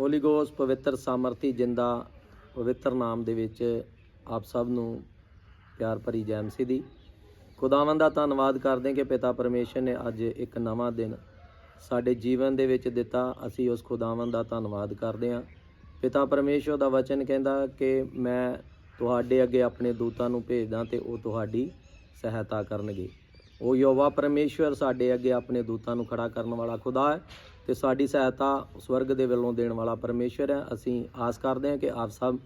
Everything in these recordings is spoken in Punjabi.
ਹੋਲੀ ਗੋਸ ਪਵਿੱਤਰ ਸਾਮਰਥੀ ਜਿੰਦਾ ਪਵਿੱਤਰ ਨਾਮ ਦੇ ਵਿੱਚ ਆਪ ਸਭ ਨੂੰ ਪਿਆਰ ਭਰੀ ਜੈ ਮਸੀਹ ਦੀ। ਖੁਦਾਵੰਦ ਦਾ ਧੰਨਵਾਦ ਕਰਦੇ ਕਿ ਪਿਤਾ ਪਰਮੇਸ਼ਰ ਨੇ ਅੱਜ ਇੱਕ ਨਵਾਂ ਦਿਨ ਸਾਡੇ ਜੀਵਨ ਦੇ ਵਿੱਚ ਦਿੱਤਾ। ਅਸੀਂ ਉਸ ਖੁਦਾਵੰਦ ਦਾ ਧੰਨਵਾਦ ਕਰਦੇ ਹਾਂ। ਪਿਤਾ ਪਰਮੇਸ਼ਰ ਦਾ ਵਚਨ ਕਹਿੰਦਾ ਕਿ ਮੈਂ ਤੁਹਾਡੇ ਅੱਗੇ ਆਪਣੇ ਦੂਤਾਂ ਨੂੰ ਭੇਜਦਾ ਤੇ ਉਹ ਤੁਹਾਡੀ ਸਹਾਇਤਾ ਕਰਨਗੇ। ਉਹ ਯੋਵਾ ਪਰਮੇਸ਼ਵਰ ਸਾਡੇ ਅੱਗੇ ਆਪਣੇ ਦੂਤਾਂ ਨੂੰ ਖੜਾ ਕਰਨ ਵਾਲਾ ਖੁਦਾ ਹੈ ਤੇ ਸਾਡੀ ਸਹਾਇਤਾ ਸਵਰਗ ਦੇ ਵੱਲੋਂ ਦੇਣ ਵਾਲਾ ਪਰਮੇਸ਼ਵਰ ਹੈ। ਅਸੀਂ ਆਸ ਕਰਦੇ ਹਾਂ ਕਿ ਆਪ ਸਭ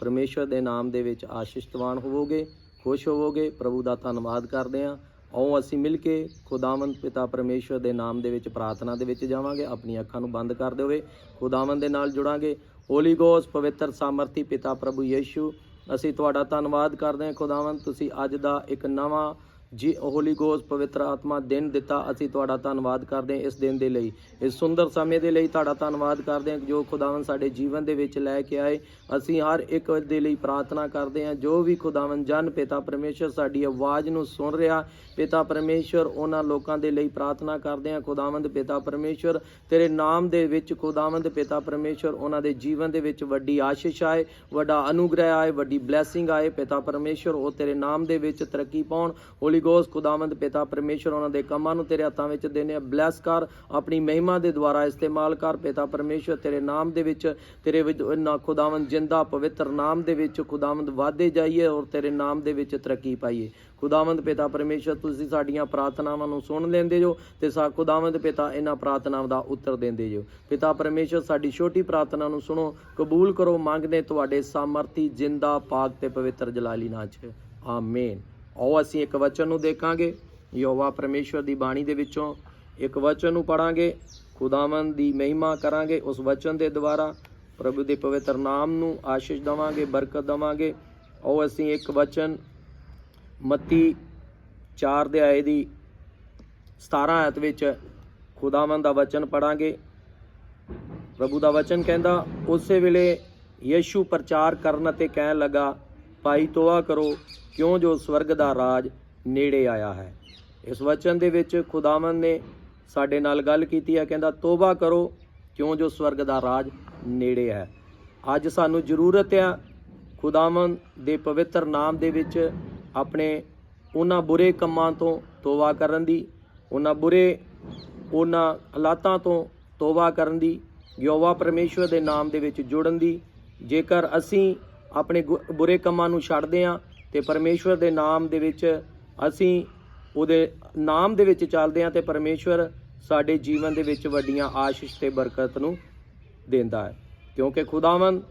ਪਰਮੇਸ਼ਵਰ ਦੇ ਨਾਮ ਦੇ ਵਿੱਚ ਆਸ਼ੀਸ਼ਤਵਾਨ ਹੋਵੋਗੇ, ਖੁਸ਼ ਹੋਵੋਗੇ, ਪ੍ਰਭੂ ਦਾ ਧੰਨਵਾਦ ਕਰਦੇ ਹਾਂ। ਆਓ ਅਸੀਂ ਮਿਲ ਕੇ ਖੁਦਾਵੰਦ ਪਿਤਾ ਪਰਮੇਸ਼ਵਰ ਦੇ ਨਾਮ ਦੇ ਵਿੱਚ ਪ੍ਰਾਰਥਨਾ ਦੇ ਵਿੱਚ ਜਾਵਾਂਗੇ। ਆਪਣੀਆਂ ਅੱਖਾਂ ਨੂੰ ਬੰਦ ਕਰਦੇ ਹੋਏ ਖੁਦਾਵੰਦ ਦੇ ਨਾਲ ਜੁੜਾਂਗੇ। ਹੋਲੀ ਗੋਸ ਪਵਿੱਤਰ ਸਾਮਰਥੀ ਪਿਤਾ ਪ੍ਰਭੂ ਯੀਸ਼ੂ, ਅਸੀਂ ਤੁਹਾਡਾ ਧੰਨਵਾਦ ਕਰਦੇ ਹਾਂ। ਖੁਦਾਵੰਦ, ਤੁਸੀਂ ਅੱਜ ਦਾ ਇੱਕ ਨਵਾਂ ਜੀ ਹੋਲੀ ਗੋਸ ਪਵਿੱਤਰ ਆਤਮਾ, ਦਿਨ ਦਿੱਤਾ, ਅਸੀਂ ਤੁਹਾਡਾ ਧੰਨਵਾਦ ਕਰਦੇ ਹਾਂ ਇਸ ਦਿਨ ਦੇ ਲਈ। ਇਸ ਸੁੰਦਰ ਸਮੇਂ ਦੇ ਲਈ ਤੁਹਾਡਾ ਧੰਨਵਾਦ ਕਰਦੇ ਹਾਂ, ਜੋ ਖੁਦਾਵੰਦ ਸਾਡੇ ਜੀਵਨ ਦੇ ਵਿੱਚ ਲੈ ਕੇ ਆਏ। ਅਸੀਂ ਹਰ ਇੱਕ ਦੇ ਲਈ ਪ੍ਰਾਰਥਨਾ ਕਰਦੇ ਹਾਂ, ਜੋ ਵੀ ਖੁਦਾਵੰਦ ਜਨ, ਪਿਤਾ ਪਰਮੇਸ਼ਰ ਸਾਡੀ ਆਵਾਜ਼ ਨੂੰ ਸੁਣ ਰਿਹਾ, ਪਿਤਾ ਪਰਮੇਸ਼ਰ ਉਹਨਾਂ ਲੋਕਾਂ ਦੇ ਲਈ ਪ੍ਰਾਰਥਨਾ ਕਰਦੇ ਹਾਂ, ਖੁਦਾਵੰਦ ਪਿਤਾ ਪਰਮੇਸ਼ਰ, ਤੇਰੇ ਨਾਮ ਦੇ ਵਿੱਚ ਖੁਦਾਵੰਦ ਪਿਤਾ ਪਰਮੇਸ਼ਰ ਉਹਨਾਂ ਦੇ ਜੀਵਨ ਦੇ ਵਿੱਚ ਵੱਡੀ ਆਸ਼ੀਸ਼ ਆਏ, ਵੱਡਾ ਅਨੁਗ੍ਰਹਿ ਆਏ, ਵੱਡੀ ਬਲੇਸਿੰਗ ਆਏ, ਪਿਤਾ ਪਰਮੇਸ਼ਰ ਉਹ ਤੇਰੇ ਨਾਮ ਦੇ ਵਿੱਚ ਤਰੱਕੀ ਪਾਉਣ। ਹੋਲੀ ਗੋਸ, ਖੁਦਾਵੰਦ ਪਿਤਾ ਪਰਮੇਸ਼ਰ, ਉਹਨਾਂ ਦੇ ਕੰਮਾਂ ਨੂੰ ਤੇਰੇ ਹੱਥਾਂ ਵਿੱਚ ਦੇਨੇ ਆ। ਬਲੈਸ ਕਰ ਆਪਣੀ ਮਹਿਮਾ ਦੇ ਦੁਆਰਾ ਇਸਤੇਮਾਲ ਕਰ ਪਿਤਾ ਪਰਮੇਸ਼ਰ, ਤੇਰੇ ਨਾਮ ਦੇ ਵਿੱਚ, ਤੇਰੇ ਨਾ ਖੁਦਾਵੰਦ ਜਿੰਦਾ ਪਵਿੱਤਰ ਨਾਮ ਦੇ ਵਿੱਚ ਖੁਦਾਵੰਦ ਵਾਧੇ ਜਾਈਏ ਔਰ ਤੇਰੇ ਨਾਮ ਦੇ ਵਿੱਚ ਤਰੱਕੀ ਪਾਈਏ। ਖੁਦਾਵੰਦ ਪਿਤਾ ਪਰਮੇਸ਼ਰ, ਤੁਸੀਂ ਸਾਡੀਆਂ ਪ੍ਰਾਰਥਨਾਵਾਂ ਨੂੰ ਸੁਣ ਲੈਂਦੇ ਜੋ ਤੇ ਸਾ ਖੁਦਾਵੰਦ ਪਿਤਾ ਇਹਨਾਂ ਪ੍ਰਾਰਥਨਾਵਾਂ ਦਾ ਉੱਤਰ ਦਿੰਦੇ ਜੋ। ਪਿਤਾ ਪਰਮੇਸ਼ਰ, ਸਾਡੀ ਛੋਟੀ ਪ੍ਰਾਰਥਨਾ ਨੂੰ ਸੁਣੋ, ਕਬੂਲ ਕਰੋ, ਮੰਗਦੇ ਤੁਹਾਡੇ ਸਾਮਰਥੀ ਜਿੰਦਾ ਪਾਕ ਤੇ ਪਵਿੱਤਰ ਜਲਾਲੀ ਨਾਚ। 'ਚ ਆਮੀਨ ਆਓ ਅਸੀਂ ਇੱਕ ਵਚਨ ਨੂੰ ਦੇਖਾਂਗੇ। ਯਹੋਵਾ ਪਰਮੇਸ਼ਰ ਦੀ ਬਾਣੀ ਦੇ ਵਿੱਚੋਂ ਇੱਕ ਵਚਨ ਨੂੰ ਪੜਾਂਗੇ ਖੁਦਾਵੰਦ ਦੀ ਮਹਿਮਾ ਕਰਾਂਗੇ ਉਸ ਵਚਨ ਦੇ ਦੁਆਰਾ। ਪ੍ਰਭੂ ਦੇ ਪਵਿੱਤਰ ਨਾਮ ਨੂੰ ਆਸ਼ੀਸ਼ ਦਵਾਂਗੇ, ਬਰਕਤ ਦਵਾਂਗੇ। ਆਓ ਅਸੀਂ ਇੱਕ ਵਚਨ ਮੱਤੀ 4 ਦੇ ਆਏ ਦੀ 17 ਆਇਤ ਵਿੱਚ ਖੁਦਾਵੰਦ ਦਾ ਵਚਨ ਪੜਾਂਗੇ ਪ੍ਰਭੂ ਦਾ ਵਚਨ ਕਹਿੰਦਾ, ਉਸੇ ਵੇਲੇ ਯੀਸ਼ੂ ਪ੍ਰਚਾਰ ਕਰਨ ਅਤੇ ਕਹਿਣ ਲੱਗਾ ਭਾਈ ਤੋਆ ਕਰੋ, ਕਿਉਂ ਜੋ ਸਵਰਗ ਦਾ ਰਾਜ ਨੇੜੇ ਆਇਆ ਹੈ? ਇਸ ਵਚਨ ਦੇ ਵਿੱਚ ਖੁਦਾਵੰਦ ਨੇ ਸਾਡੇ ਨਾਲ ਗੱਲ ਕੀਤੀ ਹੈ, ਕਹਿੰਦਾ, ਤੋਬਾ ਕਰੋ, ਕਿਉਂ ਜੋ ਸਵਰਗ ਦਾ ਰਾਜ ਨੇੜੇ ਹੈ? ਅੱਜ ਸਾਨੂੰ ਜ਼ਰੂਰਤ ਹੈ ਖੁਦਾਵੰਦ ਦੇ ਪਵਿੱਤਰ ਨਾਮ ਦੇ ਵਿੱਚ ਆਪਣੇ ਉਹਨਾਂ ਬੁਰੇ ਕੰਮਾਂ ਤੋਂ ਤੋਬਾ ਕਰਨ ਦੀ, ਉਹਨਾਂ ਬੁਰੇ, ਉਹਨਾਂ ਹਾਲਾਤਾਂ ਤੋਂ ਤੋਬਾ ਕਰਨ ਦੀ, ਯਹੋਵਾ ਪਰਮੇਸ਼ਵਰ ਦੇ ਨਾਮ ਦੇ ਵਿੱਚ ਜੁੜਨ ਦੀ। ਜੇਕਰ ਅਸੀਂ ਆਪਣੇ ਗੁ- ਬੁਰੇ ਕੰਮਾਂ ਨੂੰ ਛੱਡਦੇ ਹਾਂ ਤੇ ਪਰਮੇਸ਼ਵਰ ਦੇ ਨਾਮ ਦੇ ਵਿੱਚ ਅਸੀਂ ਉਹਦੇ ਨਾਮ ਦੇ ਵਿੱਚ ਚੱਲਦੇ ਹਾਂ ਤੇ ਪਰਮੇਸ਼ਵਰ ਸਾਡੇ ਜੀਵਨ ਦੇ ਵਿੱਚ ਵੱਡੀਆਂ ਆਸ਼ੀਸ਼ ਤੇ ਬਰਕਤ ਨੂੰ ਦਿੰਦਾ ਹੈ। ਕਿਉਂਕਿ ਖੁਦਾਵੰਦ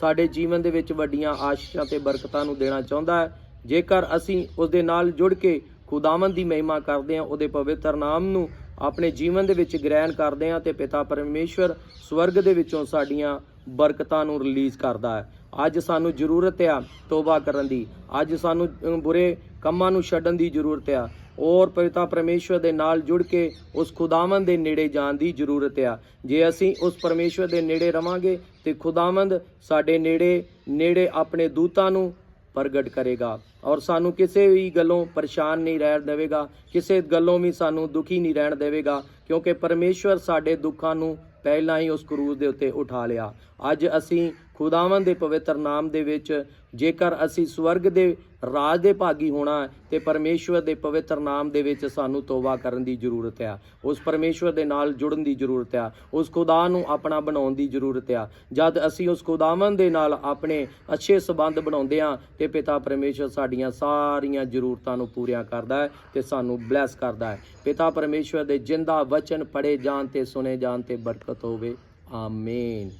ਸਾਡੇ ਜੀਵਨ ਦੇ ਵਿੱਚ ਵੱਡੀਆਂ ਆਸ਼ੀਸ਼ਾਂ ਤੇ ਬਰਕਤਾਂ ਨੂੰ ਦੇਣਾ ਚਾਹੁੰਦਾ ਹੈ। ਜੇਕਰ ਅਸੀਂ ਉਸ ਦੇ ਨਾਲ ਜੁੜ ਕੇ ਖੁਦਾਵੰਦ ਦੀ ਮਹਿਮਾ ਕਰਦੇ ਹਾਂ ਉਹਦੇ ਪਵਿੱਤਰ ਨਾਮ ਨੂੰ ਆਪਣੇ ਜੀਵਨ ਦੇ ਵਿੱਚ ਗ੍ਰਹਿਣ ਕਰਦੇ ਹਾਂ ਤੇ ਪਿਤਾ ਪਰਮੇਸ਼ਵਰ ਸਵਰਗ ਦੇ ਵਿੱਚੋਂ ਸਾਡੀਆਂ ਬਰਕਤਾਂ ਨੂੰ ਰਿਲੀਜ਼ ਕਰਦਾ ਹੈ। ਅੱਜ ਸਾਨੂੰ ਜ਼ਰੂਰਤ ਆ ਤੋਬਾ ਕਰਨ ਦੀ। ਅੱਜ ਸਾਨੂੰ ਬੁਰੇ ਕੰਮਾਂ ਨੂੰ ਛੱਡਣ ਦੀ ਜ਼ਰੂਰਤ ਆ। ਔਰ ਪਿਤਾ ਪਰਮੇਸ਼ਵਰ ਦੇ ਨਾਲ ਜੁੜ ਕੇ ਉਸ ਖੁਦਾਵੰਦ ਦੇ ਨੇੜੇ ਜਾਣ ਦੀ ਜ਼ਰੂਰਤ ਆ। ਜੇ ਅਸੀਂ ਉਸ ਪਰਮੇਸ਼ਵਰ ਦੇ ਨੇੜੇ ਰਵਾਂਗੇ, ਤੇ ਖੁਦਾਵੰਦ ਸਾਡੇ ਨੇੜੇ ਨੇੜੇ ਆਪਣੇ ਦੂਤਾਂ ਨੂੰ ਪ੍ਰਗਟ ਕਰੇਗਾ। ਔਰ ਸਾਨੂੰ ਕਿਸੇ ਵੀ ਗੱਲੋਂ ਪਰੇਸ਼ਾਨ ਨਹੀਂ ਰਹਿਣ ਦੇਵੇਗਾ, ਕਿਸੇ ਗੱਲੋਂ ਵੀ ਸਾਨੂੰ ਦੁਖੀ ਨਹੀਂ ਰਹਿਣ ਦੇਵੇਗਾ, ਕਿਉਂਕਿ ਪਰਮੇਸ਼ਵਰ ਸਾਡੇ ਦੁੱਖਾਂ ਨੂੰ ਪਹਿਲਾਂ ਹੀ ਉਸ ਕਰੂਜ਼ ਦੇ ਉੱਤੇ ਉਠਾ ਲਿਆ। ਅੱਜ ਅਸੀਂ ਖੁਦਾਵੰਦ ਦੇ ਪਵਿੱਤਰ ਨਾਮ ਦੇ ਵਿੱਚ ਜੇਕਰ ਅਸੀਂ ਸਵਰਗ ਦੇ ਰਾਜ ਦੇ ਭਾਗੀ ਹੋਣਾ ਹੈ ਤੇ ਪਰਮੇਸ਼ਵਰ ਦੇ ਪਵਿੱਤਰ ਨਾਮ ਦੇ ਵਿੱਚ ਸਾਨੂੰ ਤੋਬਾ ਕਰਨ ਦੀ ਜ਼ਰੂਰਤ ਆ, ਉਸ ਪਰਮੇਸ਼ਵਰ ਦੇ ਨਾਲ ਜੁੜਨ ਦੀ ਜ਼ਰੂਰਤ ਆ, ਉਸ ਖੁਦਾ ਨੂੰ ਆਪਣਾ ਬਣਾਉਣ ਦੀ ਜ਼ਰੂਰਤ ਆ, ਜਦ ਅਸੀਂ ਉਸ ਖੁਦਾਵੰਦ ਦੇ ਨਾਲ ਆਪਣੇ ਅੱਛੇ ਸਬੰਧ ਬਣਾਉਂਦੇ ਹਾਂ ਤੇ ਪਿਤਾ ਪਰਮੇਸ਼ਵਰ ਸਾਡੀਆਂ ਸਾਰੀਆਂ ਜ਼ਰੂਰਤਾਂ ਨੂੰ ਪੂਰੀਆਂ ਕਰਦਾ ਹੈ ਤੇ ਸਾਨੂੰ ਬਲੈਸ ਕਰਦਾ ਹੈ। ਪਿਤਾ ਪਰਮੇਸ਼ਵਰ ਦੇ ਜਿੰਦਾ ਵਚਨ ਪੜੇ ਜਾਣ ਤੇ ਸੁਨੇ ਜਾਣ ਤੇ ਬਰਕਤ ਹੋਵੇ। ਆਮੀਨ।